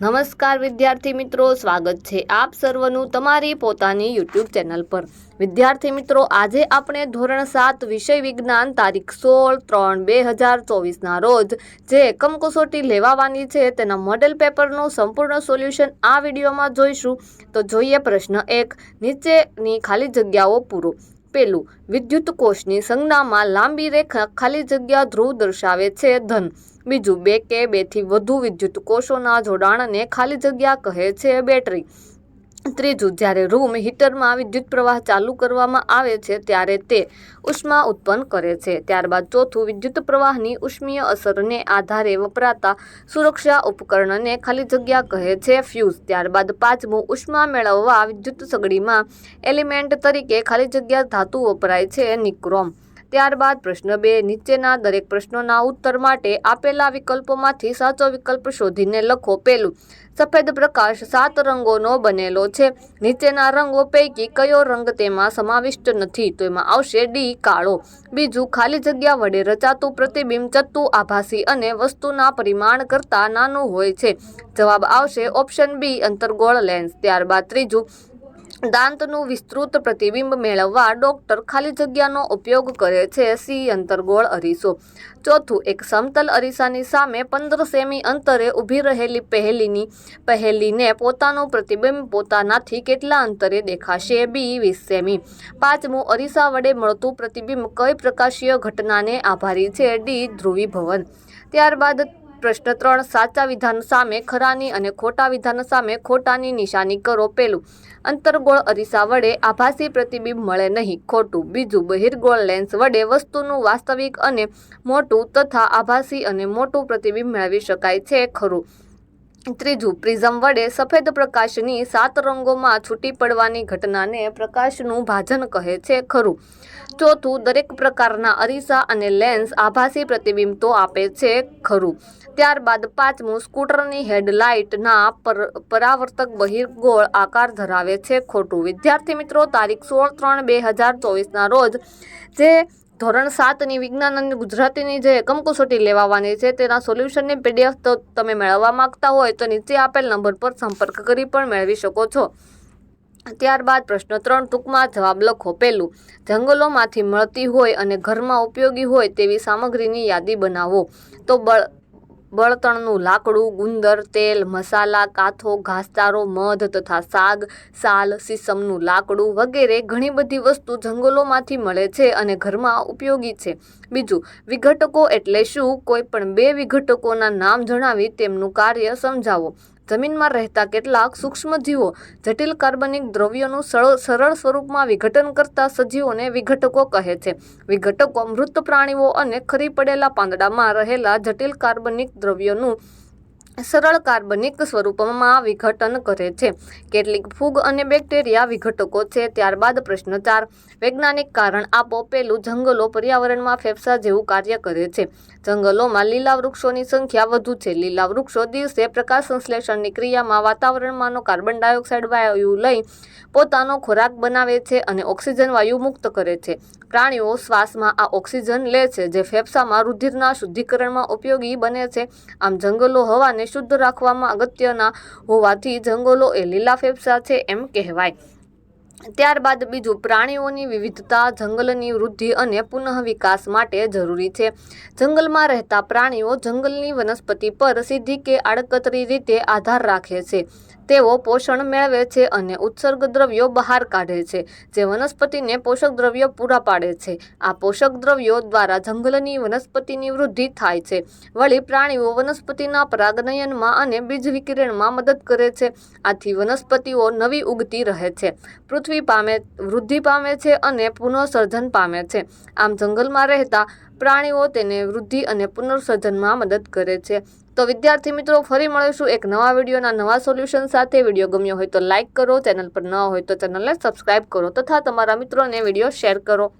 નમસ્કાર વિદ્યાર્થી મિત્રો, સ્વાગત છે આપ સર્વનું તમારી પોતાની યુટ્યુબ ચેનલ પર. વિદ્યાર્થી મિત્રો, આજે આપણે ધોરણ સાત વિષય વિજ્ઞાન તારીખ સોળ ત્રણ બે હજાર ચોવીસના રોજ જે એકમ કસોટી લેવાવાની છે તેના મોડેલ પેપરનું સંપૂર્ણ સોલ્યુશન આ વિડીયોમાં જોઈશું. તો જોઈએ પ્રશ્ન એક, નીચેની ખાલી જગ્યાઓ પૂરો. પેલું વિદ્યુત કોષની સંજ્ઞામાં લાંબી રેખા ખાલી જગ્યા ધ્રુવ દર્શાવે છે ધન. બીજું, બે કે બેથી વધુ વિદ્યુત કોષોના જોડાણને ખાલી જગ્યા કહે છે બેટરી. ત્રીજું, જ્યારે રૂમ હીટરમાં વિદ્યુત પ્રવાહ ચાલુ કરવામાં આવે છે, ત્યારે તે ઉષ્મા ઉત્પન્ન કરે છે. ત્યારબાદ ચોથું વિદ્યુત પ્રવાહની ઉષ્મીય અસરને આધારે વપરાતા સુરક્ષા ઉપકરણને ખાલી જગ્યા કહે છે ફ્યુઝ. ત્યારબાદ પાંચમું, ઉષ્મા મેળવવા વિદ્યુત સગડીમાં એલિમેન્ટ તરીકે ખાલી જગ્યા ધાતુ વપરાય છે, નિક્રોમ. ત્યારબાદ પ્રશ્ન બે, નીચેના દરેક પ્રશ્નોના ઉત્તર માટે આપેલા વિકલ્પોમાંથી સાચો વિકલ્પ શોધીને લખો પેલું સફેદ પ્રકાશ સાત રંગોનો બનેલો છે. નીચેના રંગો પૈકી કયો રંગ તેમાં સમાવિષ્ટ નથી? તો એમાં આવશે ડી, કાળો. બીજું, ખાલી જગ્યા વડે રચાતું પ્રતિબિંબ ચત્તુ આભાસી અને વસ્તુના પરિમાણ કરતાં નાનું હોય છે. જવાબ આવશે ઓપ્શન બી, અંતર્ગોળ લેન્સ. ત્યારબાદ ત્રીજું દાંતનું વિસ્તૃત પ્રતિબિંબ મેળવવા ડોક્ટર ખાલી જગ્યાનો ઉપયોગ કરે છે સી અંતર્ગોળ અરીસો. ચોથું, એક સમતલ અરીસાની સામે પંદર સેમી અંતરે ઊભી રહેલી પહેલીની, પહેલીને પોતાનું પ્રતિબિંબ પોતાનાથી કેટલા અંતરે દેખાશે? બી, વીસ સેમી. પાંચમું, અરીસા વડે મળતું પ્રતિબિંબ કઈ પ્રકાશીય ઘટનાને આભારી છે? ડી, ધ્રુવીભવન. ત્યારબાદ પ્રશ્ન ત્રણ, સાચા વિધાન સામે ખરાની અને ખોટા વિધાન સામે ખોટાની નિશાની કરો પેલું. અંતર્ગોળ અરીસા વડે આભાસી પ્રતિબિંબ મળે નહીં. ખોટું. બીજું, બહિર્ગોળ લેન્સ વડે વસ્તુનું વાસ્તવિક અને મોટું તથા આભાસી અને મોટું પ્રતિબિંબ મેળવી શકાય છે ખરું. ત્રીજું, પ્રિઝમ વડે સફેદ પ્રકાશની સાત રંગોમાં છૂટી પડવાની ઘટનાને પ્રકાશનું ભાજન કહે છે ખરું. ચોથું, દરેક પ્રકારના અરીસા અને લેન્સ આભાસી પ્રતિબિંબ તો આપે છે ખરું. ત્યારબાદ પાંચમું, સ્કૂટરની હેડલાઇટના પર, પરાવર્તક બહિર્ગોળ આકાર ધરાવે છે ખોટું. વિદ્યાર્થી મિત્રો, તારીખ સોળ ત્રણ બે હજાર ચોવીસના રોજ જે ધોરણ સાતની વિજ્ઞાન અને ગુજરાતીની જે એકમ કસોટી લેવાવાની છે, તેના સોલ્યુશનની પીડીએફ તો તમે મેળવવા માંગતા હોય તો નીચે આપેલ નંબર પર સંપર્ક કરી પણ મેળવી શકો છો. ત્યારબાદ પ્રશ્ન ત્રણ, ટૂંકમાં જવાબ લખો. પહેલું, જંગલોમાંથી મળતી હોય અને ઘરમાં ઉપયોગી હોય તેવી સામગ્રીની યાદી બનાવો. તો બળ બળતણનું લાકડું, ગુંદર, તેલ, મસાલા, કાથો, ઘાસચારો, મધ તથા સાગ, સાલ સીસમનું લાકડું વગેરે ઘણી બધી વસ્તુ જંગલોમાંથી મળે છે અને ઘરમાં ઉપયોગી છે. બીજું, વિઘટકો એટલે શું? કોઈ પણ બે વિઘટકોના નામ જણાવી તેમનું કાર્ય સમજાવો. જમીનમાં રહેતા કેટલાક સૂક્ષ્મજીવો જટિલ કાર્બનિક દ્રવ્યોનું સરળ સ્વરૂપમાં વિઘટન કરતા સજીવોને વિઘટકો કહે છે. વિઘટકો મૃત પ્રાણીઓ અને ખરી પડેલા પાંદડામાં રહેલા જટિલ કાર્બનિક દ્રવ્યોનું સરળ કાર્બનિક સ્વરૂપમાં વિઘટન કરે છે. કેટલીક ફૂગ અને બેક્ટેરિયા વિઘટકો છે. ત્યારબાદ પ્રશ્ન ચાર વૈજ્ઞાનિક કારણ આપો. પેલું જંગલો પર્યાવરણમાં ફેફસા જેવું કાર્ય કરે છે. જંગલોમાં લીલા વૃક્ષોની સંખ્યા વધુ છે. લીલા વૃક્ષો દિવસે પ્રકાશ સંશ્લેષણની ક્રિયામાં વાતાવરણમાંનો કાર્બન ડાયોક્સાઇડ, વાયુ લઈ પોતાનો ખોરાક બનાવે છે અને ઓક્સિજન વાયુ મુક્ત કરે છે. પ્રાણીઓ શ્વાસમાં આ ઓક્સિજન લે છે, જે ફેફસામાં રુધિરના શુદ્ધિકરણમાં ઉપયોગી બને છે. આમ જંગલો હવાને શુદ્ધ રાખવામાં અગત્યના હોવાથી જંગલો એ લીલા ફેફસા છે એમ કહેવાય. ત્યારબાદ બીજું, પ્રાણીઓની વિવિધતા, જંગલની વૃદ્ધિ અને પુનઃ વિકાસ માટે જરૂરી છે. જંગલમાં રહેતા પ્રાણીઓ જંગલની વનસ્પતિ પર સીધી કે આડકતરી રીતે આધાર રાખે છે. તેઓ પોષણ મેળવે છે અને ઉત્સર્ગ દ્રવ્યો બહાર કાઢે છે, જે વનસ્પતિને પોષક દ્રવ્યો પૂરા પાડે છે. આ પોષક દ્રવ્યો દ્વારા જંગલની વનસ્પતિની વૃદ્ધિ થાય છે. વળી પ્રાણીઓ વનસ્પતિના પરાગનયનમાં અને બીજ વિકિરણમાં મદદ કરે છે. આથી વનસ્પતિઓ નવી ઉગતી રહે છે. પૃથ્વી પામે, વૃદ્ધિ પામે છે અને પુનઃસર્જન પામે છે. આમ જંગલમાં રહેતા પ્રાણીઓ તેને વૃદ્ધિ અને પુનઃસર્જનમાં મદદ કરે છે. તો વિદ્યાર્થી મિત્રો, ફરી મળીશું એક નવા વિડીયોના નવા સોલ્યુશન સાથે. વીડિયો ગમ્યો હોય તો લાઇક કરો, ચેનલ પર ન હોય તો ચેનલને સબસ્ક્રાઇબ કરો તથા તમારા મિત્રોને વીડિયો શેર કરો.